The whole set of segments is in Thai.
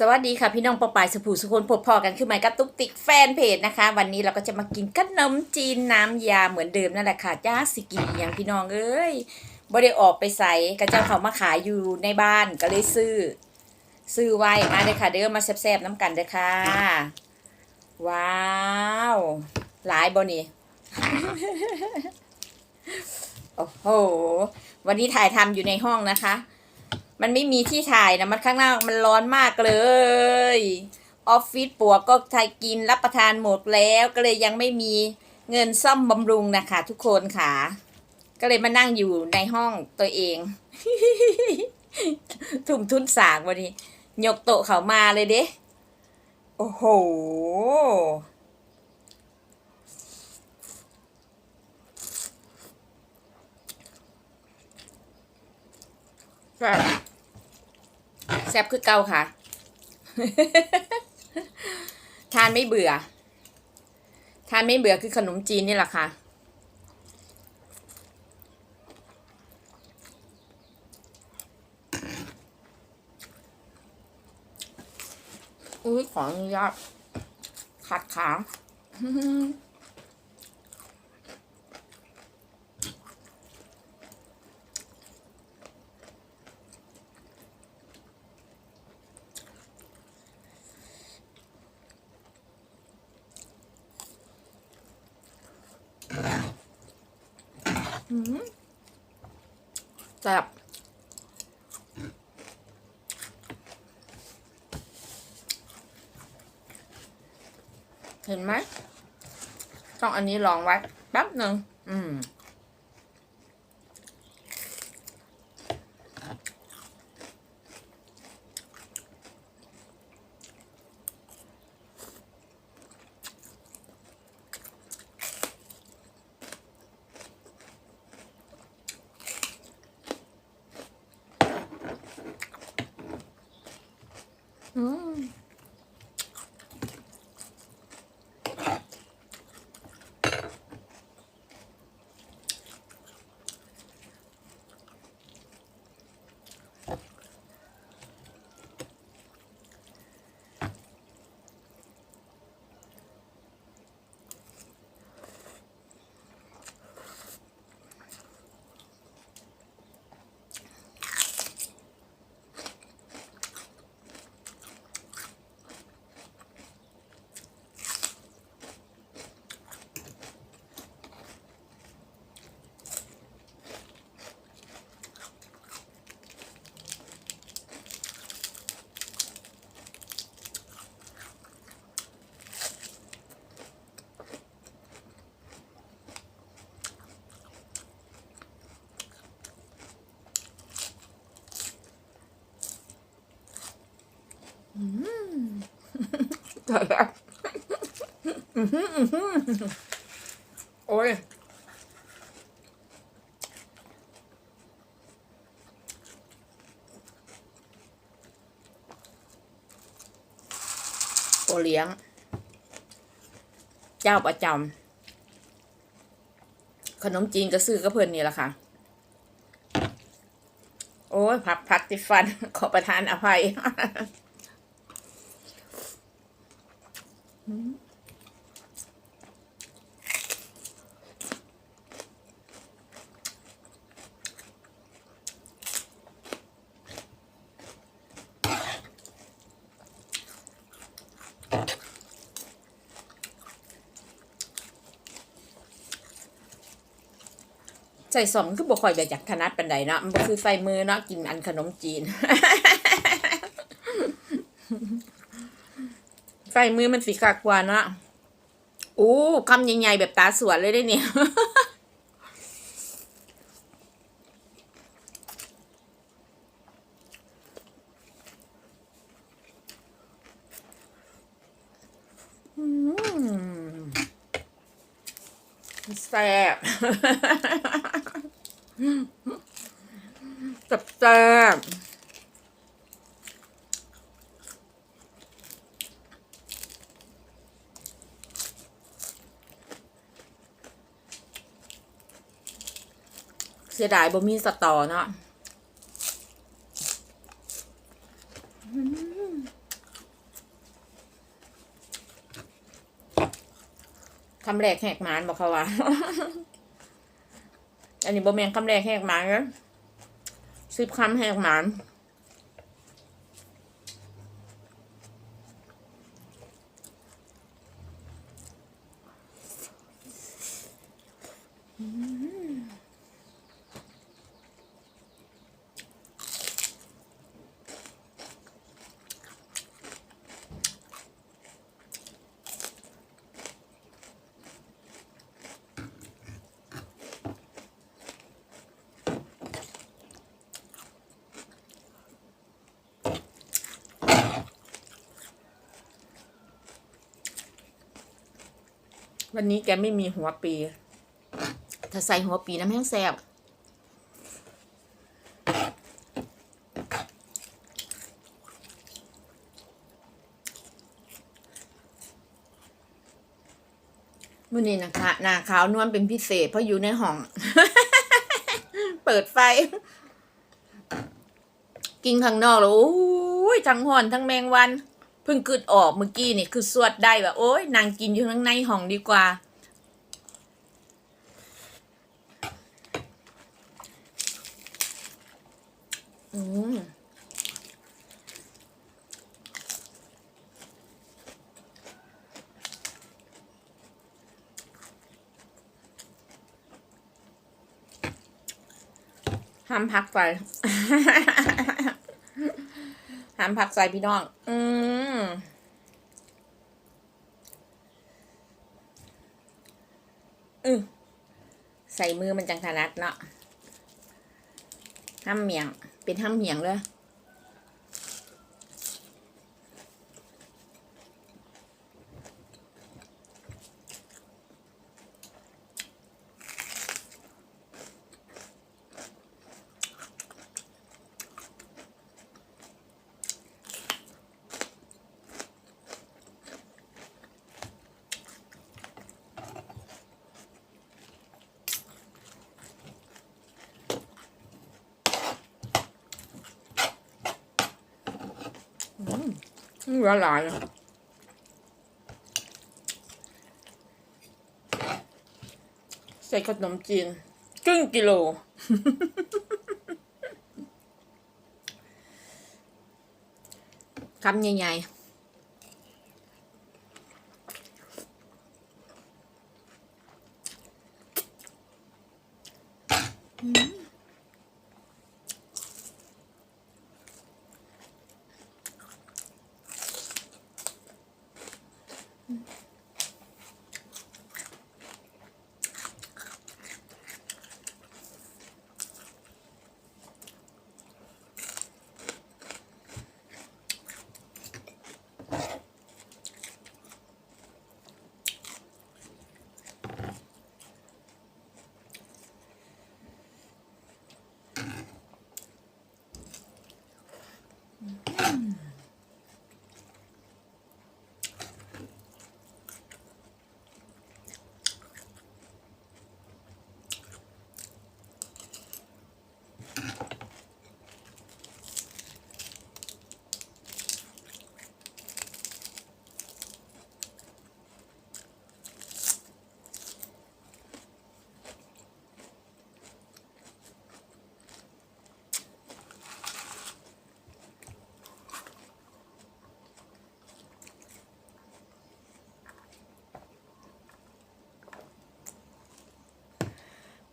สวัสดีค่ะพี่น้องปอปายสุภูสุคนพบพอกันคือหม่กับตุ๊กติ๊กแฟนเพจนะคะ วันนี้เราก็จะมากินขนมจีนน้ำยาเหมือนเดิมนั่นแหละค่ะจ้าสิกินอย่างพี่น้องเอ้ยบ่ได้ออกไปใส่กระเจ้าเขามาขายอยู่ในบ้านก็เลยซื้อ ซื้อไว้มาเลยค่ะเด้อมาแซ่บๆน้ำกันเด้อค่ะ ว้าว หลายบ่นี่โอ้โหวันนี้ถ่ายทำอยู่ในห้องนะคะ มันไม่มีที่ถ่ายนะ มันข้างหน้ามันร้อนมากเลย ออฟฟิศปัวก็ไทยกินรับประทานหมดแล้วก็เลยยังไม่มีเงินซ่อมบำรุงนะคะทุกคนค่ะ ก็เลยมานั่งอยู่ในห้องตัวเอง ทุ่มทุนสางวันนี้ ยกโตะเขามาเลยเด้โอ้โห แซ่บแซ่บคือเก่าค่ะ ทานไม่เบื่อ ทานไม่เบื่อคือขนมจีนนี่แหละค่ะ อุ้ยขออนุญาตขัดขา แซ่บเห็นไหม ต้องอันนี้ลองไว้แป๊บหนึ่ง อืม อืม แต่ล้วอื้อหืออื้อหือโอ้ยโอเลี้ยง เจ้าประจำขนมจีนก็ซื้อก็เพิ่นนี่แหละค่ะ โอ้ยผักผักติดฟัน ขอประทานอภัย ใส่สองคือบ่ค่อยแบบจากถนัดปันใดเนาะมันคือใส่มือเนาะกินอันขนมจีน ส่มือมันสีกากว่านะโอ้คำใหญ่ๆแบบตาสวนเลยได้เนี่ยแซ่บแซ่บ เสียดายบ่มีสตอเนาะคำแรกแหกหมานบอกเขาว่า อันนี้บ่แมงคำแรกแหกหมานนะสิบคำแหกหมาน วันนี้แกไม่มีหัวปี ถ้าใส่หัวปีน้ำแห้งแซ่บมื่อนี้นะคะหน้าขาวนวลเป็นพิเศษ เพราะอยู่ในห้อง เปิดไฟ กินข้างนอกแล้วโอ้ยทั้งห่อนทั้งแมงวัน เพิ่งกึดออกเมื่อกี้นี่คือสวดได้แบบโอ้ยนางกินอยู่ข้างในห้องดีกว่า อืมห้ามพักใส่ห้ามพักใส่พี่น้อง อืม อือใส่มือมันจังถนัดเนาะห้ามเหมียง เป็นห้ามเหมียงเลย เหลือหลายอะใส่ขนมจีนครึ่งกิโล คำใหญ่ๆอืม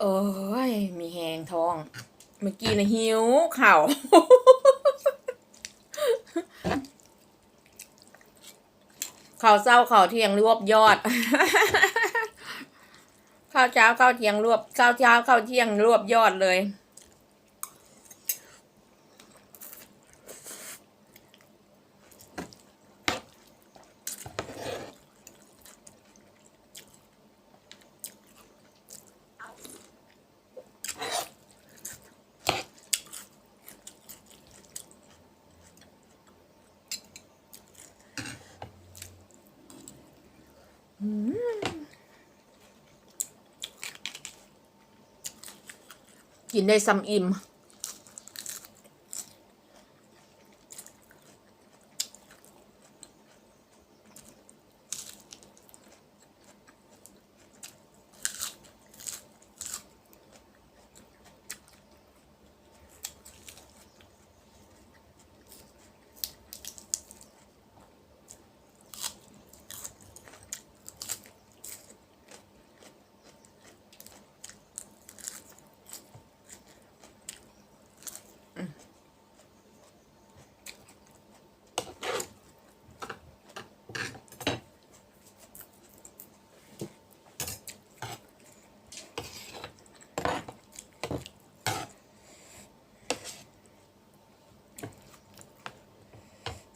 เอ้ย มีแหงท้อง เมื่อกี้นะหิวเข่าข่าวเศร้าข่าวเที่ยงรวบยอด ข้าวเช้าข้าวเที่ยงรวบข้าวเช้าข้าวเที่ยงรวบยอดเลย กินได้ซ้ำอิ่ม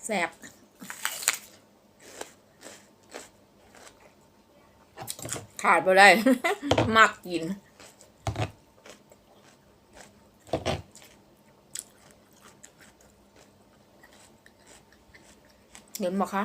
แสบขาดไปได้มักกิน เห็นบอกคะ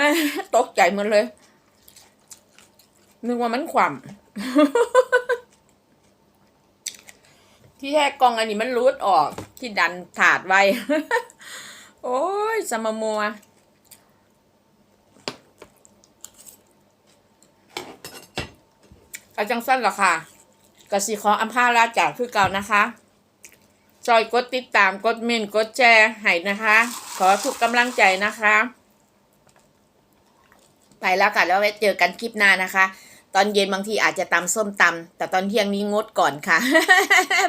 ม่ตกใจหมันเลย นึกว่ามันขวำที่แท้กองอันนี้มันรูดออก ที่ดันถาดไว้ โอ้ย สมมัวอาจังสั้นหรอค่ะกสิขออัมพาลาจากคือเก่านะคะจอยกดติดตามกดเมนกดแชร์ให้นะคะ ขอทุกกำลังใจนะคะ ไปแล้วค่ะ แล้วไว้เจอกันคลิปหน้านะคะ ตอนเย็นบางทีอาจจะตำส้มตำแต่ตอนเที่ยงนี้งดก่อนค่ะ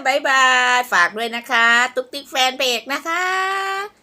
บ๊ายบาย ฝากด้วยนะคะ ตุ๊กติ๊กแฟนเพจนะคะ